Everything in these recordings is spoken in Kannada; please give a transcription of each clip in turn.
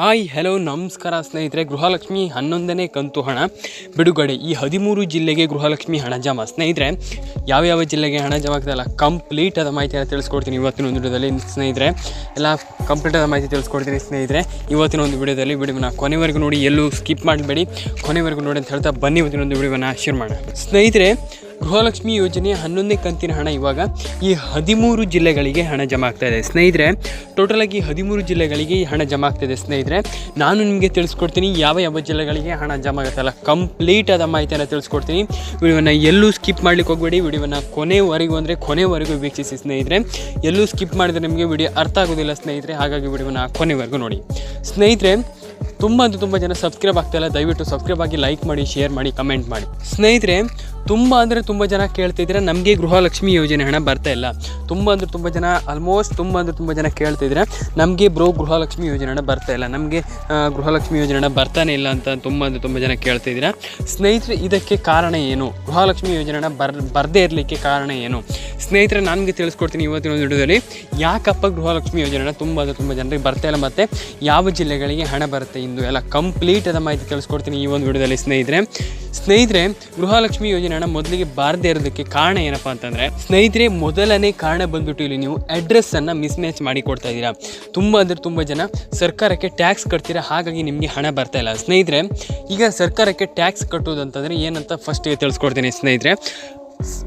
ಹಾಯ್, ಹಲೋ, ನಮಸ್ಕಾರ ಸ್ನೇಹಿತರೆ. ಗೃಹಲಕ್ಷ್ಮಿ ಹನ್ನೊಂದನೇ ಕಂತು ಹಣ. ಬಿಡುಗಡೆ. ಈ ಹದಿಮೂರು ಜಿಲ್ಲೆಗೆ ಗೃಹಲಕ್ಷ್ಮಿ ಹಣ ಜಮಾ. ಸ್ನೇಹಿತರೆ, ಯಾವ್ಯಾವ ಜಿಲ್ಲೆಗೆ ಹಣ ಜಮಾ ಆಗ್ತಾಯಿಲ್ಲ ಕಂಪ್ಲೀಟ್ ಆದ ಮಾಹಿತಿಯನ್ನು ತಿಳಿಸ್ಕೊಡ್ತೀನಿ ಇವತ್ತಿನ ಒಂದು ವಿಡಿಯೋದಲ್ಲಿ. ಸ್ನೇಹಿತರೆ, ಎಲ್ಲ ಕಂಪ್ಲೀಟ್ ಆದ ಮಾಹಿತಿ ತಿಳಿಸ್ಕೊಡ್ತೀನಿ ಸ್ನೇಹಿತರೆ. ಇವತ್ತಿನ ಒಂದು ವಿಡಿಯೋದಲ್ಲಿ ವಿಡಿಯೋನ ಕೊನೆವರೆಗೂ ನೋಡಿ ಎಲ್ಲೂ ಸ್ಕಿಪ್ ಮಾಡಬೇಡಿ. ಕೊನೆವರೆಗೂ ನೋಡಿ ಅಂತ ಹೇಳ್ತಾ ಬನ್ನಿ ಇವತ್ತಿನ ಒಂದು ವಿಡಿಯೋನ ಶೇರ್ ಮಾಡೋಣ. ಸ್ನೇಹಿತರೆ ಗೃಹಲಕ್ಷ್ಮಿ ಯೋಜನೆ ಹನ್ನೊಂದನೇ ಕಂತಿನ ಹಣ ಇವಾಗ ಈ ಹದಿಮೂರು ಜಿಲ್ಲೆಗಳಿಗೆ ಹಣ ಜಮಾ ಆಗ್ತಾ ಇದೆ. ಸ್ನೇಹಿತರೆ ಟೋಟಲಾಗಿ ಹದಿಮೂರು ಜಿಲ್ಲೆಗಳಿಗೆ ಹಣ ಜಮಾ ಇದೆ. ಸ್ನೇಹಿತರೆ, ನಾನು ನಿಮಗೆ ತಿಳಿಸ್ಕೊಡ್ತೀನಿ ಯಾವ ಯಾವ ಜಿಲ್ಲೆಗಳಿಗೆ ಹಣ ಜಮಾ ಆಗುತ್ತಲ್ಲ ಕಂಪ್ಲೀಟ್ ಆದ ಮಾಹಿತಿಯನ್ನು ತಿಳಿಸ್ಕೊಡ್ತೀನಿ. ವಿಡಿಯೋನ ಎಲ್ಲೂ ಸ್ಕಿಪ್ ಮಾಡ್ಲಿಕ್ಕೆ ಹೋಗಬೇಡಿ. ವಿಡಿಯೋನ ಕೊನೆವರೆಗೂ ಅಂದರೆ ಕೊನೆವರೆಗೂ ವೀಕ್ಷಿಸಿ ಸ್ನೇಹಿತರೆ. ಎಲ್ಲೂ ಸ್ಕಿಪ್ ಮಾಡಿದರೆ ನಿಮಗೆ ವಿಡಿಯೋ ಅರ್ಥ ಆಗೋದಿಲ್ಲ ಸ್ನೇಹಿತರೆ. ಹಾಗಾಗಿ ವಿಡಿಯೋನ ಕೊನೆವರೆಗೂ ನೋಡಿ. ಸ್ನೇಹಿತರೆ, ತುಂಬ ಅಂದರೆ ತುಂಬ ಜನ ಸಬ್ಸ್ಕ್ರೈಬ್ ಆಗ್ತಾಯಿಲ್ಲ ದಯವಿಟ್ಟು ಸಬ್ಸ್ಕ್ರೈಬ್ ಆಗಿ ಲೈಕ್ ಮಾಡಿ ಶೇರ್ ಮಾಡಿ ಕಮೆಂಟ್ ಮಾಡಿ. ಸ್ನೇಹಿತರೆ ತುಂಬ ಅಂದರೆ ತುಂಬ ಜನ ಕೇಳ್ತಿದ್ರೆ ನಮಗೆ ಗೃಹಲಕ್ಷ್ಮಿ ಯೋಜನೆ ಹಣ ಬರ್ತಾ ಇಲ್ಲ. ತುಂಬ ಅಂದರೆ ತುಂಬ ಜನ ಆಲ್ಮೋಸ್ಟ್ ತುಂಬ ಅಂದರೆ ತುಂಬ ಜನ ಕೇಳ್ತಿದ್ರೆ ನಮಗೆ ಬ್ರೋ ಗೃಹಲಕ್ಷ್ಮಿ ಯೋಜನೆ ಹಣ ಬರ್ತಾ ಇಲ್ಲ. ನಮಗೆ ಗೃಹಲಕ್ಷ್ಮಿ ಯೋಜನೆ ಹಣ ಬರ್ತಾನೆ ಇಲ್ಲ ಅಂತ ತುಂಬ ಅಂದರೆ ತುಂಬ ಜನ ಕೇಳ್ತಿದ್ದೀರಾ ಸ್ನೇಹಿತರೆ ಇದಕ್ಕೆ ಕಾರಣ ಏನು? ಗೃಹಲಕ್ಷ್ಮಿ ಯೋಜನೆ ಹಣ ಬರ್, ಬರದೇ ಇರಲಿಕ್ಕೆ ಕಾರಣ ಏನು? ಸ್ನೇಹಿತರೆ ನನಗೆ ತಿಳಿಸ್ಕೊಡ್ತೀನಿ ಇವತ್ತಿನ ಒಂದು ವಿಡಿಯೋದಲ್ಲಿ. ಯಾಕಪ್ಪ ಗೃಹಲಕ್ಷ್ಮಿ ಯೋಜನೆ ಹಣ ತುಂಬ ಅಂದರೆ ತುಂಬ ಜನರಿಗೆ ಬರ್ತಾ ಇಲ್ಲ ಮತ್ತು ಯಾವ ಜಿಲ್ಲೆಗಳಿಗೆ ಹಣ ಬರುತ್ತೆ ಇಂದು? ಎಲ್ಲ ಕಂಪ್ಲೀಟ್ ಅದ ಮಾಹಿತಿ ತಿಳಿಸ್ಕೊಡ್ತೀನಿ ಈ ಒಂದು ವಿಡಿಯೋದಲ್ಲಿ ಸ್ನೇಹಿತರೆ. ಸ್ನೇಹಿತರೆ, ಗೃಹಲಕ್ಷ್ಮಿ ಯೋಜನೆ ಹಣ ಮೊದಲಿಗೆ ಬಾರದೇ ಇರೋದಕ್ಕೆ ಕಾರಣ ಏನಪ್ಪ ಅಂತಂದರೆ, ಸ್ನೇಹಿತರೆ, ಮೊದಲನೇ ಕಾರಣ ಬಂದ್ಬಿಟ್ಟು ಇಲ್ಲಿ ನೀವು ಅಡ್ರೆಸ್ಸನ್ನು ಮಿಸ್ಮ್ಯಾಚ್ ಮಾಡಿ ಕೊಡ್ತಾ ಇದ್ದೀರಾ. ತುಂಬ ಅಂದರೆ ತುಂಬ ಜನ ಸರ್ಕಾರಕ್ಕೆ ಟ್ಯಾಕ್ಸ್ ಕಟ್ತೀರಾ, ಹಾಗಾಗಿ ನಿಮಗೆ ಹಣ ಬರ್ತಾ ಇಲ್ಲ. ಸ್ನೇಹಿತರೆ, ಈಗ ಸರ್ಕಾರಕ್ಕೆ ಟ್ಯಾಕ್ಸ್ ಕಟ್ಟೋದು ಅಂತಂದರೆ ಏನಂತ ಫಸ್ಟಿಗೆ ತಿಳಿಸ್ಕೊಡ್ತೀನಿ ಸ್ನೇಹಿತರೆ.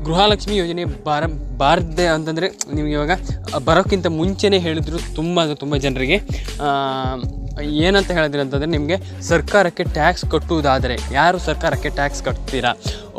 ಗೃಹಲಕ್ಷ್ಮಿ ಯೋಜನೆ ಬಾರ, ಬಾರದೆ ಅಂತಂದರೆ ನಿಮಗೆ ಇವಾಗ ಬರೋಕ್ಕಿಂತ ಮುಂಚೆನೇ ಹೇಳಿದ್ರು ತುಂಬ ಅಂದರೆ ತುಂಬ ಜನರಿಗೆ ಏನಂತ ಹೇಳಿದ್ರಿ ಅಂತಂದರೆ ನಿಮಗೆ ಸರ್ಕಾರಕ್ಕೆ ಟ್ಯಾಕ್ಸ್ ಕಟ್ಟುವುದಾದರೆ. ಯಾರು ಸರ್ಕಾರಕ್ಕೆ ಟ್ಯಾಕ್ಸ್ ಕಟ್ತೀರಾ?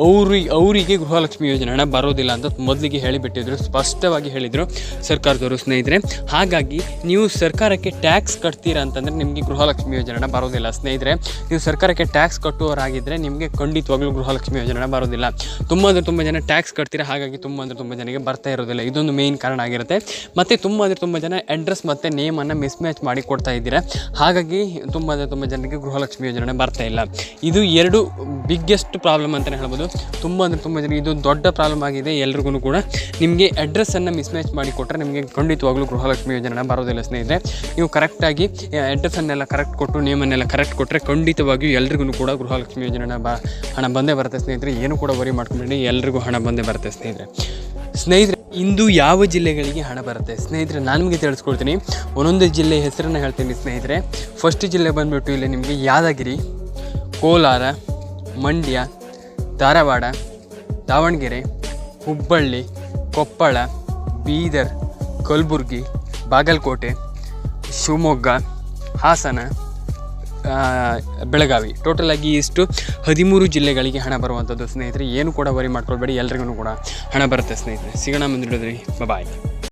ಅವ್ರಿಗೆ ಅವರಿಗೆ ಗೃಹಲಕ್ಷ್ಮಿ ಯೋಜನೆ ಹಣ ಬರೋದಿಲ್ಲ ಅಂತ ಮೊದಲಿಗೆ ಹೇಳಿಬಿಟ್ಟಿದ್ರು, ಸ್ಪಷ್ಟವಾಗಿ ಹೇಳಿದರು ಸರ್ಕಾರದವರು ಸ್ನೇಹಿತರೆ. ಹಾಗಾಗಿ ನೀವು ಸರ್ಕಾರಕ್ಕೆ ಟ್ಯಾಕ್ಸ್ ಕಟ್ತೀರಾ ಅಂತಂದರೆ ನಿಮಗೆ ಗೃಹಲಕ್ಷ್ಮಿ ಯೋಜನೆ ಹಣ ಬರೋದಿಲ್ಲ. ಸ್ನೇಹಿತರೆ, ನೀವು ಸರ್ಕಾರಕ್ಕೆ ಟ್ಯಾಕ್ಸ್ ಕಟ್ಟುವವರಾಗಿದ್ದರೆ ನಿಮಗೆ ಖಂಡಿತವಾಗ್ಲೂ ಗೃಹಲಕ್ಷ್ಮಿ ಯೋಜನೆ ಹಣ ಬರೋದಿಲ್ಲ. ತುಂಬ ಅಂದರೆ ತುಂಬ ಜನ ಟ್ಯಾಕ್ಸ್ ಕಟ್ತೀರಾ? ಹಾಗಾಗಿ ತುಂಬ ಅಂದರೆ ತುಂಬ ಜನಕ್ಕೆ ಬರ್ತಾ ಇರೋದಿಲ್ಲ. ಇದೊಂದು ಮೇಯ್ನ್ ಕಾರಣ ಆಗಿರುತ್ತೆ. ಮತ್ತು ತುಂಬ ಅಂದರೆ ತುಂಬ ಜನ ಅಡ್ರೆಸ್ ಮತ್ತು ನೇಮನ್ನು ಮಿಸ್ಮ್ಯಾಚ್ ಮಾಡಿ ಕೊಡ್ತಾ ಇದ್ದೀರಾ? ಹಾಗಾಗಿ ತುಂಬ ಅಂದರೆ ತುಂಬ ಜನರಿಗೆ ಗೃಹಲಕ್ಷ್ಮಿ ಯೋಜನೆ ಬರ್ತಾ ಇಲ್ಲ. ಇದು ಎರಡು ಬಿಗ್ಗೆಸ್ಟ್ ಪ್ರಾಬ್ಲಮ್ ಅಂತಲೇ ಹೇಳ್ಬೋದು. ತುಂಬ ಅಂದರೆ ತುಂಬ ಜನ ಇದು ದೊಡ್ಡ ಪ್ರಾಬ್ಲಮ್ ಆಗಿದೆ ಎಲ್ರಿಗೂ ಕೂಡ. ನಿಮಗೆ ಅಡ್ರೆಸ್ಸನ್ನು ಮಿಸ್ಮ್ಯಾಚ್ ಮಾಡಿ ಕೊಟ್ಟರೆ ನಿಮಗೆ ಖಂಡಿತವಾಗಲೂ ಗೃಹಲಕ್ಷ್ಮಿ ಯೋಜನೆ ಬರೋದಿಲ್ಲ ಸ್ನೇಹಿತರೆ. ನೀವು ಕರೆಕ್ಟಾಗಿ ಅಡ್ರೆಸ್ಸನ್ನೆಲ್ಲ ಕರೆಕ್ಟ್ ಕೊಟ್ಟು ನೇಮನ್ನೆಲ್ಲ ಕರೆಕ್ಟ್ ಕೊಟ್ಟರೆ ಖಂಡಿತವಾಗಿಯೂ ಎಲ್ರಿಗೂ ಕೂಡ ಗೃಹಲಕ್ಷ್ಮಿ ಯೋಜನೆ ಬ, ಹಣ ಬಂದೇ ಬರುತ್ತೆ ಸ್ನೇಹಿತರೆ. ಏನು ಕೂಡ ವರಿ ಮಾಡ್ಕೊಂಡ್ಬಿಡಿ, ಎಲ್ರಿಗೂ ಹಣ ಬಂದೇ ಬರುತ್ತೆ ಸ್ನೇಹಿತರೆ. ಸ್ನೇಹಿತರೆ, ಇಂದು ಯಾವ ಜಿಲ್ಲೆಗಳಿಗೆ ಹಣ ಬರುತ್ತೆ? ಸ್ನೇಹಿತರೆ, ನಾನು ನಿಮಗೆ ತಿಳಿಸ್ಕೊಡ್ತೀನಿ. ಒಂದೊಂದು ಜಿಲ್ಲೆ ಹೆಸರನ್ನು ಹೇಳ್ತೀನಿ ಸ್ನೇಹಿತರೆ. ಫಸ್ಟ್ ಜಿಲ್ಲೆ ಬಂದುಬಿಟ್ಟು ಇಲ್ಲಿ ನಿಮಗೆ ಯಾದಗಿರಿ, ಕೋಲಾರ ಮಂಡ್ಯ, ಧಾರವಾಡ, ದಾವಣಗೆರೆ, ಹುಬ್ಬಳ್ಳಿ, ಕೊಪ್ಪಳ, ಬೀದರ್, ಕಲಬುರ್ಗಿ, ಬಾಗಲಕೋಟೆ, ಶಿವಮೊಗ್ಗ, ಹಾಸನ ಬೆಳಗಾವಿ. ಟೋಟಲ್ ಆಗಿ ಇಷ್ಟು ಹದಿಮೂರು ಜಿಲ್ಲೆಗಳಿಗೆ ಹಣ ಬರುವಂಥದ್ದು ಸ್ನೇಹಿತರೆ, ಏನು ಕೂಡ ವರಿ ಮಾಡ್ಕೊಳ್ಬೇಡಿ, ಎಲ್ರಿಗೂ ಕೂಡ ಹಣ ಬರುತ್ತೆ ಸ್ನೇಹಿತರೆ. ಸಿಗೋಣ ಮುಂದಿಡೋದ್ರಿ ಬಾಯ್